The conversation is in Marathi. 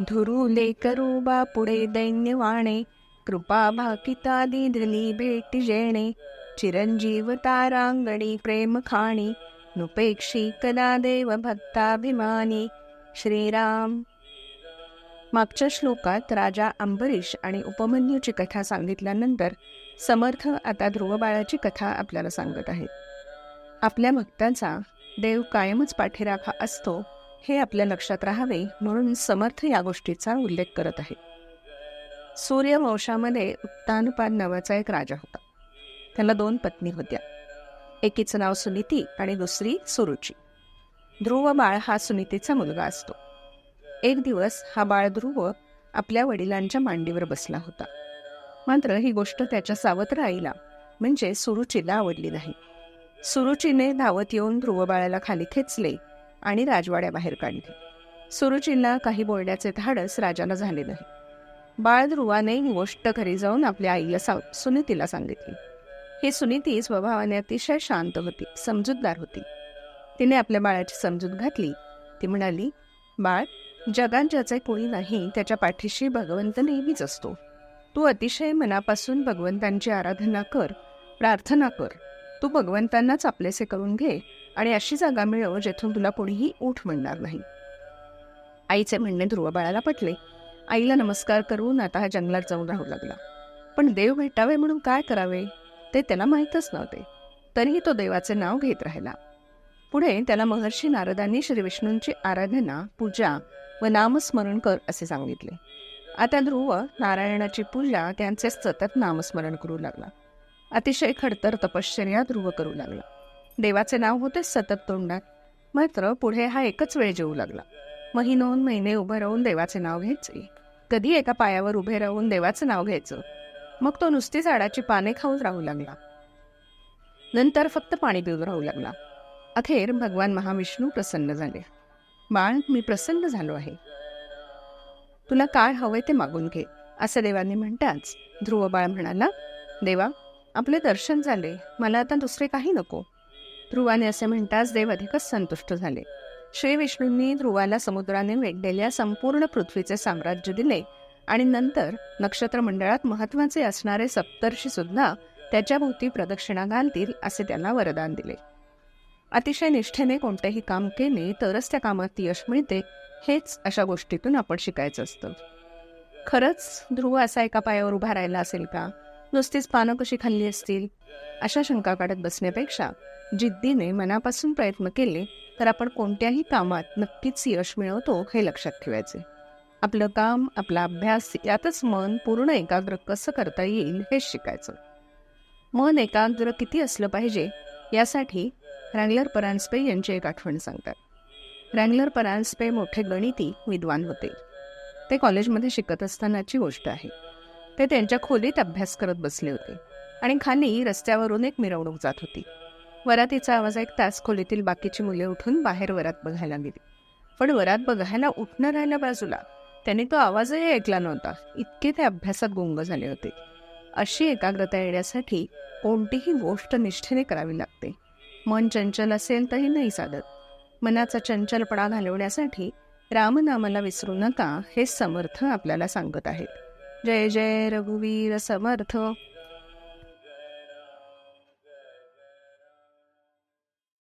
धुरुले करूबा पुढे दैन्यवाणे. कृपा भाकिता दिधली भेटी जेणे. चिरंजीव तारांगणी प्रेम खाणी. नुपेक्षी कदा देव भक्ताभिमानी. श्रीराम. मागच्या श्लोकात राजा अंबरीश आणि उपमन्यूची कथा सांगितल्यानंतर समर्थ आता ध्रुवबाळाची कथा आपल्याला सांगत आहेत. आपल्या भक्तांचा देव कायमच पाठीराखा असतो. हे आपल्या लक्षात राहावे म्हणून समर्थ या गोष्टीचा उल्लेख करत आहे. सूर्यवंशामध्ये उत्तानपाद नावाचा एक राजा होता. त्याला दोन पत्नी होत्या. एकीचं नाव सुनीती आणि दुसरी सुरुची. ध्रुव बाळ हा सुनीतीचा मुलगा असतो. एक दिवस हा बाळ ध्रुव आपल्या वडिलांच्या मांडीवर बसला होता. मात्र ही गोष्ट त्याच्या सावत्र आईला म्हणजे सुरुचीला आवडली नाही. सुरुचीने धावत येऊन ध्रुव बाळाला खाली खेचले आणि राजवाड्याबाहेर काढले. सुरुचींना काही बोलण्याचे धाडस राजाला झाले नाही. बाळ ध्रुवाने ही गोष्ट घरी जाऊन आपल्या आईला सा सुनीतीला सांगितली. ही सुनीती स्वभावाने अतिशय शांत होती समजूतदार होती. तिने आपल्या बाळाची समजूत घातली. ती म्हणाली बाळ जगात ज्याचे कोणी नाही त्याच्या पाठीशी भगवंत नेहमीच असतो. तू अतिशय मनापासून भगवंतांची आराधना कर प्रार्थना कर. तू भगवंतांनाच आपलेसे करून घे आणि अशी जागा मिळव जेथून तुला कोणीही ऊठ म्हणणार नाही. आईचे म्हणणे ध्रुव बाळाला पटले. आईला नमस्कार करून आता हा जंगलात जाऊन राहू लागला. पण देव भेटावे म्हणून काय करावे? ते त्याला माहीतच नव्हते. तरीही तो देवाचे नाव घेत राहिला. पुढे त्याला महर्षी नारदांनी श्री विष्णूंची आराधना पूजा व नामस्मरण कर असे सांगितले. आता ध्रुव नारायणाची पूजा त्यांचे सतत नामस्मरण करू लागला. अतिशय खडतर तपश्चर्या ध्रुव करू लागला. देवाचे नाव होते सतत तोंडात. मात्र पुढे हा एकच वेळ जेऊ लागला. महिनोन महिने उभं राहून देवाचे नाव घ्यायचे. कधी एका पायावर उभे राहून देवाचं नाव घ्यायचं? मग तो नुसती झाडाची पाने खाऊन राहू लागला. नंतर फक्त पाणी पिऊन राहू लागला. अखेर भगवान महाविष्णू प्रसन्न झाले. बाळ मी प्रसन्न झालो आहे. तुला काय हवंय ते मागून घे असं देवाने म्हणताच ध्रुव बाळ म्हणाला. देवा आपले दर्शन झाले. मला आता दुसरे काही नको. ध्रुवाने असे म्हणताच देव अधिकच संतुष्ट झाले. श्री विष्णूंनी ध्रुवाला समुद्राने वेढलेल्या संपूर्ण पृथ्वीचे साम्राज्य दिले आणि नंतर नक्षत्र मंडळात महत्त्वाचे असणारे सप्तर्षी सुद्धा त्याच्याभोवती प्रदक्षिणा घालतील असे त्यांना वरदान दिले. अतिशय निष्ठेने कोणतेही काम केले तरच त्या कामात यश मिळते हेच अशा गोष्टीतून आपण शिकायचं असतं. खरंच ध्रुव असा एका पायावर उभा राहिला असेल का? नुसतीच पानं कशी खाल्ली असतील? अशा शंका काढत बसण्यापेक्षा जिद्दीने मनापासून प्रयत्न केले तर आपण कोणत्याही कामात नक्कीच यश मिळवतो हे लक्षात ठेवायचे. आपलं काम आपला अभ्यास यातच मन पूर्ण एकाग्र कसं करता येईल हेच शिकायचं. मन एकाग्र किती असलं पाहिजे यासाठी रँगलर परांजपे यांची एक आठवण सांगतात. रँगलर परांजपे मोठे गणिती विद्वान होते. ते कॉलेजमध्ये शिकत असतानाची गोष्ट आहे. ते त्यांच्या खोलीत अभ्यास करत बसले होते आणि खाली रस्त्यावरून एक मिरवणूक जात होती. वरातीचा आवाज ऐकताच खोलीतील बाकीची मुले उठून बाहेर वरात बघायला गेली. पण वरात बघायला उठणं राहिल्या बाजूला. त्यांनी तो आवाजही ऐकला नव्हता. इतके ते अभ्यासात गुंग झाले होते. अशी एकाग्रता येण्यासाठी कोणतीही गोष्ट निष्ठेने करावी लागते. मन चंचल असेल तरी नाही साधत मनाचा चंचलपणा घालवण्यासाठी रामनामाला विसरू नका हे समर्थ आपल्याला सांगत आहेत. जय जय रघुवीर समर्थ।